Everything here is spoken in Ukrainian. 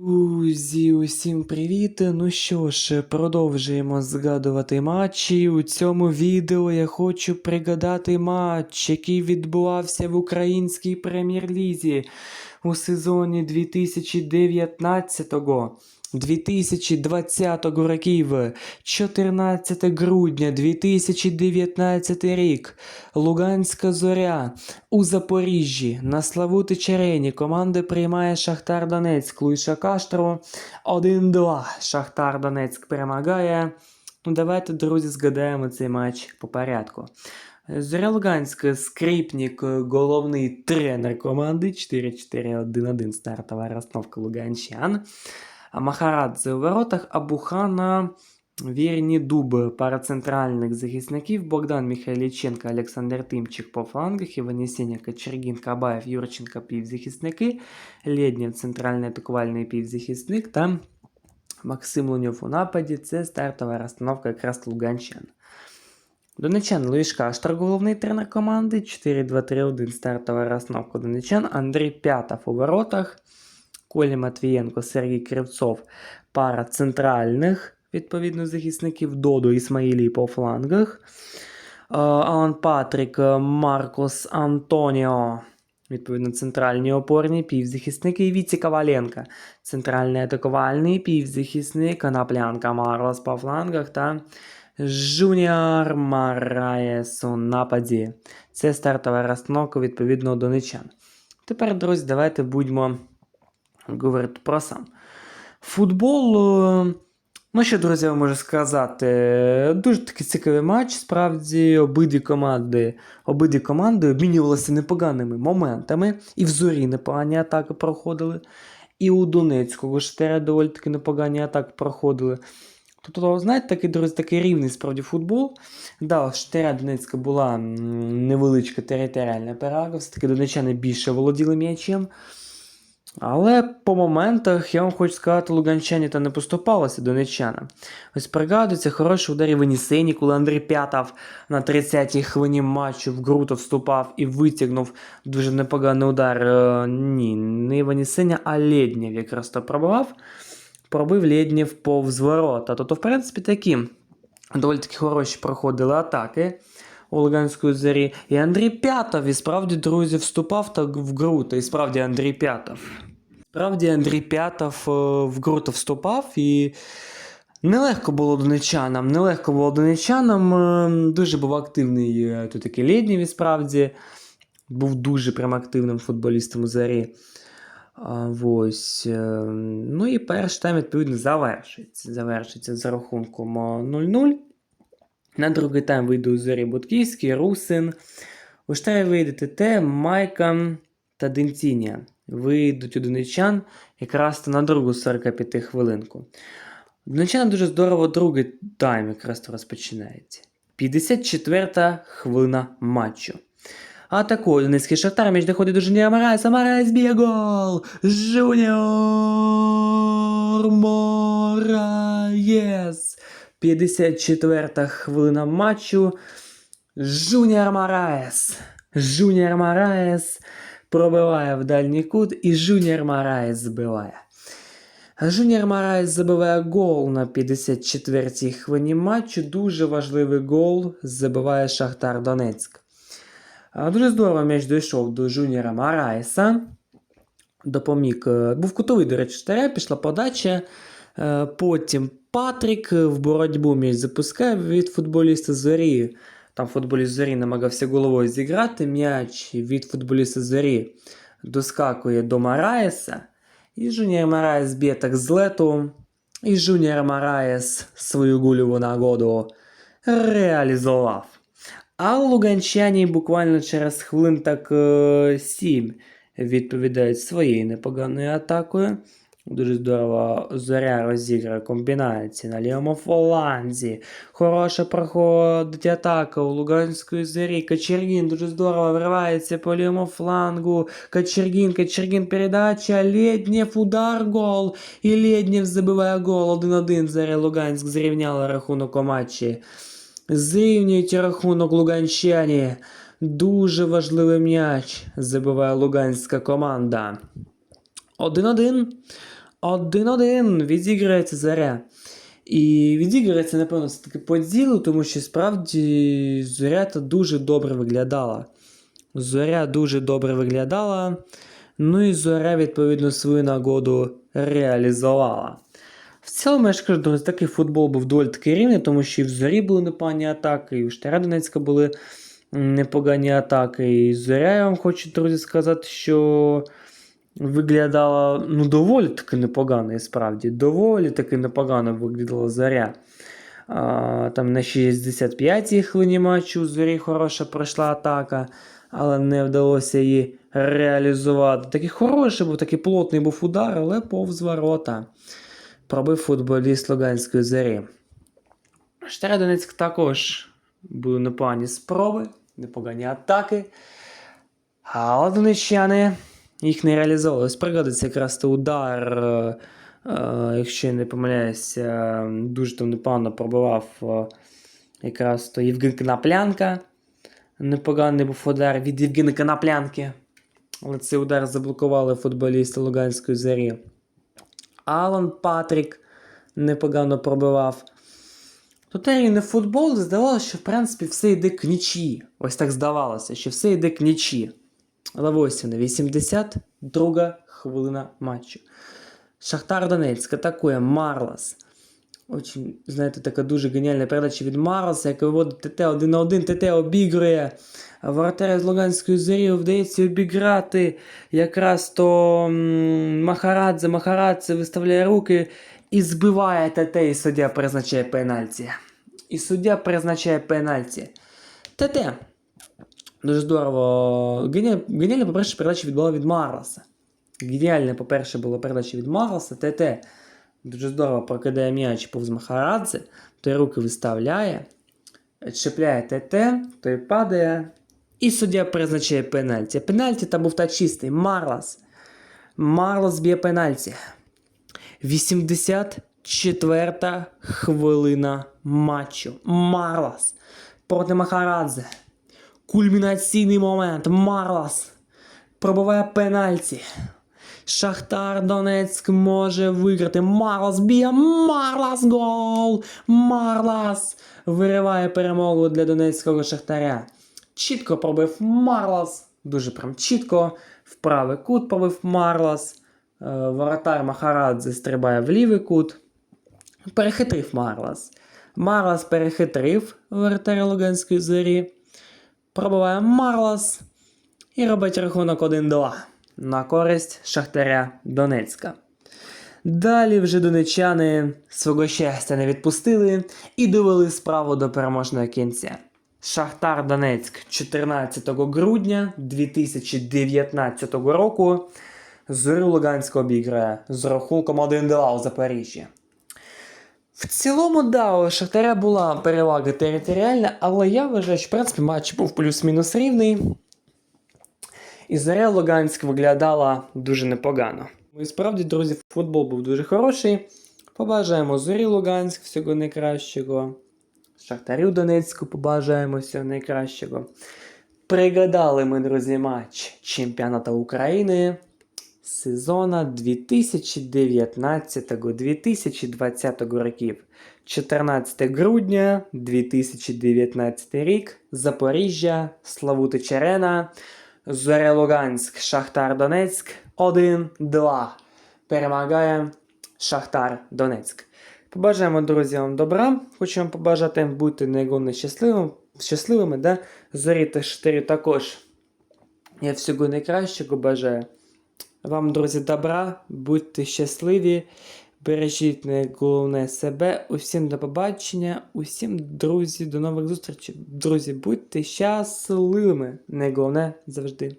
Друзі, усім привіт! Ну що ж, продовжуємо згадувати матчі. У цьому відео я хочу пригадати матч, який відбувався в українській прем'єр-лізі у сезоні 2019 2020 років, 14 грудня 2019 рік, Луганська зоря у Запоріжжі на Славутич арені команда приймає Шахтар Донецьк Луїша Каштро 1-2. Шахтар Донецьк перемагає. Ну, давайте, друзі, згадаємо цей матч по порядку. Зоря Луганська, скрипник, головний тренер команди 4-4-1-1 стартова розстановка луганчан. Махарадзе у воротах, а Бухана вірні дуб пара центральних захисників Богдан Михайліченко, Олександр Тимчик по флангах, Іван Єсеня, Кочергін, Кабаєв, Юрченко півзахисники, Лєднєв центральний атакувальний півзахисник та Максим Луньов у нападі. Це стартова розстановка якраз луганчан. Донечан Луїш Каштар, головний тренер команди. 4-2-3-1 стартова розстановка Донечан. Андрій П'ятов у воротах. Коля Матвієнко, Сергій Кривцов, пара центральних, відповідно, захисників Додо Ісмаїлі по флангах. Е, Алан Патрік, е, Маркос Антоніо, відповідно, центральні опорні півзахисники. І Віці Коваленко, центральний атакувальний півзахисник, Коноплянка Марлос по флангах та Жуніор Мараєс у нападі. Це стартова розстановка відповідно донечан. Тепер, друзі, давайте будьмо говорити про сам. Футбол. е, Ну, що, друзі, я можу сказати, дуже такий цікавий матч. Справді, обидві команди, обидві команди обмінювалися непоганими моментами. І в зорі непогані атаки проходили, і у Донецького Штера доволі таки непогані атаки проходили. Тобто, знаєте, такий, друзі, такий рівний справді футбол. Да, у Штера Донецька була невеличка територіальна перевага, все-таки донечани більше володіли м'ячем. Але по моментах, я вам хочу сказати, луганчані та не поступалися донеччанам. Ось пригадується хороший удар Іванісені, коли Андрій П'ятов на 30-й хвилині матчу в Груто вступав і витягнув дуже непоганий удар. Е, Ні, не Іванісеня, а Лєднєв якраз то пробивав. Пробив Лєднєв повз ворота. Тобто, в принципі, такі доволі таки хороші проходили атаки у Луганської зорі. І Андрій П'ятов, і справді, друзі, вступав так в Груто, і справді Андрій П'ятов. Справді Андрій П'ятов е, в Груто вступав і. Нелегко було донечанам, нелегко було донечанам. е, Дуже був активний е, тут такий Лєднєв, справді. Був дуже прям активним футболістом у зарі. Ось. Ну і перший тайм, відповідно, завершиться. Завершиться з рахунком е, 0-0. На другий тайм вийде у зорі Бутківський, Русин. У штабі вийде ТТ, Майка та Денцінія. Вийдуть у донечан якраз на другу 45 хвилинку. Донечан дуже здорово другий тайм якраз розпочинається. 54 хвилина матчу. Атакує Донецький Шахтар, між доходить до Жуніора Мараєса. Мараєс б'є гол! Жуніор Мораєс! 54 хвилина матчу. Жуніор Мараєс. Жуніор Мараєс пробиває в дальній кут, і Жуніор Мараєс збиває. Жуніор Мараєс забиває гол на 54-й хвилині матчу. Дуже важливий гол забиває Шахтар Донецьк. Дуже здорово м'яч дійшов до Жуніора Мараєса. Допоміг. е, Був кутовий, до речі, штаря, пішла подача. Е, Потім Патрік в боротьбу м'яч запускає від футболіста Зорі. Там футболіст Зорі намагався головою зіграти. М'яч від футболіста Зорі доскакує до Мараєса. І Жуніор Мараєс б'є так з лету. І Жуніор Мараєс свою гульову нагоду реалізував. А луганчані буквально через хвилин так е, 7 відповідають своєю непоганою атакою. Дуже здорово зоря розіграє комбінації на лівому фланзі. Хороша проходить атака у Луганської зорі. Кочергін дуже здорово вривається по лівому флангу. Кочергін, Кочергін передача. Лєднєв удар гол. І Лєднєв забиває гол 1-1. Зоря Луганськ зрівняла рахунок у матчі. Зрівнюють рахунок луганщані. Дуже важливий м'яч забиває луганська команда. 1-1. 1-1 відіграється заря. І відіграється, напевно, все таки по ділу, тому що справді зоря та дуже добре виглядала. Зоря дуже добре виглядала. Ну і зоря, відповідно, свою нагоду реалізувала. В цілому, я ж кажу, друзі, такий футбол був доволі таки рівний, тому що і в зорі були непогані атаки, і в Штара Донецька були непогані атаки. І зоря, я вам хочу, друзі, сказати, що виглядала ну, доволі таки непогано, і справді. Доволі таки непогано виглядала зоря. А, там на 65-й хвилині матчу зорі хороша пройшла атака, але не вдалося її реалізувати. Такий хороший був, такий плотний був удар, але повз ворота. Пробив футболіст Луганської зорі. Штара Донецьк також були непогані спроби, непогані атаки. Але донеччани їх не реалізовували. Ось пригадується якраз удар, е, е, якщо я не помиляюся, дуже там непогано пробивав е, якраз то Євген Коноплянка. Непоганий був удар від Євгена Коноплянки. Але цей удар заблокували футболісти Луганської зорі. Алан Патрік непогано пробивав. Тут не футбол, здавалося, що в принципі все йде к нічі. Ось так здавалося, що все йде к нічі. Вона, 82 хвилина матчу. Шахтар Донецьк атакує Марлас. Очень, знаєте, така дуже геніальна передача від Марласа, яка виводить ТТ 1 на 1. ТТ обігрує. Воротаря з Луганської зорі вдається обіграти. Якраз то Махарадзе, Махарадзе виставляє руки і збиває ТТ, і суддя призначає пенальті. І суддя призначає пенальті. ТТ. Дуже здорово. Геніальна, по-перше, передача була від Марласа. Геніальна, по-перше, була передача від Марласа. ТТ. Дуже здорово прокидає м'яч повз Махарадзе, той руки виставляє, чіпляє ТТ, той падає. І суддя призначає пенальті. Пенальті там був та чистий. Марлас. Марлас б'є пенальті. 84 хвилина матчу. Марлас проти Махарадзе. Кульмінаційний момент. Марлас пробиває пенальті. Шахтар Донецьк може виграти. Марлас б'є. Марлас гол! Марлас вириває перемогу для донецького шахтаря. Чітко пробив Марлас. Дуже прям чітко. В правий кут пробив Марлас. Е, Воротар Махарадзе стрибає в лівий кут. Перехитрив Марлас. Марлас перехитрив воротаря Луганської зорі. Пробиває Марлас. І робить рахунок 1-2 на користь Шахтаря Донецька. Далі вже донечани свого щастя не відпустили і довели справу до переможного кінця. Шахтар Донецьк 14 грудня 2019 року Зорю Луганського обіграє з рахунком 1-2 у Запоріжжі. В цілому, да, у Шахтаря була перевага територіальна, але я вважаю, що в принципі матч був плюс-мінус рівний. І Заря Луганськ виглядала дуже непогано. Ну І справді, друзі, футбол був дуже хороший. Побажаємо Зорі Луганськ всього найкращого. Шахтарю Донецьку побажаємо всього найкращого. Пригадали ми, друзі, матч чемпіонату України сезона 2019-2020 років. 14 грудня 2019 рік. Запоріжжя, Славути Черена. Зоря Луганськ, Шахтар Донецьк 1-2. Перемагає Шахтар Донецьк. Побажаємо друзям добра. Хочу вам побажати бути найголовніше щасливим, щасливими. Да? Зорі та Шахтарі також. Я всього найкращого бажаю. Вам, друзі, добра, будьте щасливі, бережіть найголовне себе. Усім до побачення, усім, друзі, до нових зустрічей. Друзі, будьте щасливими. Найголовне завжди.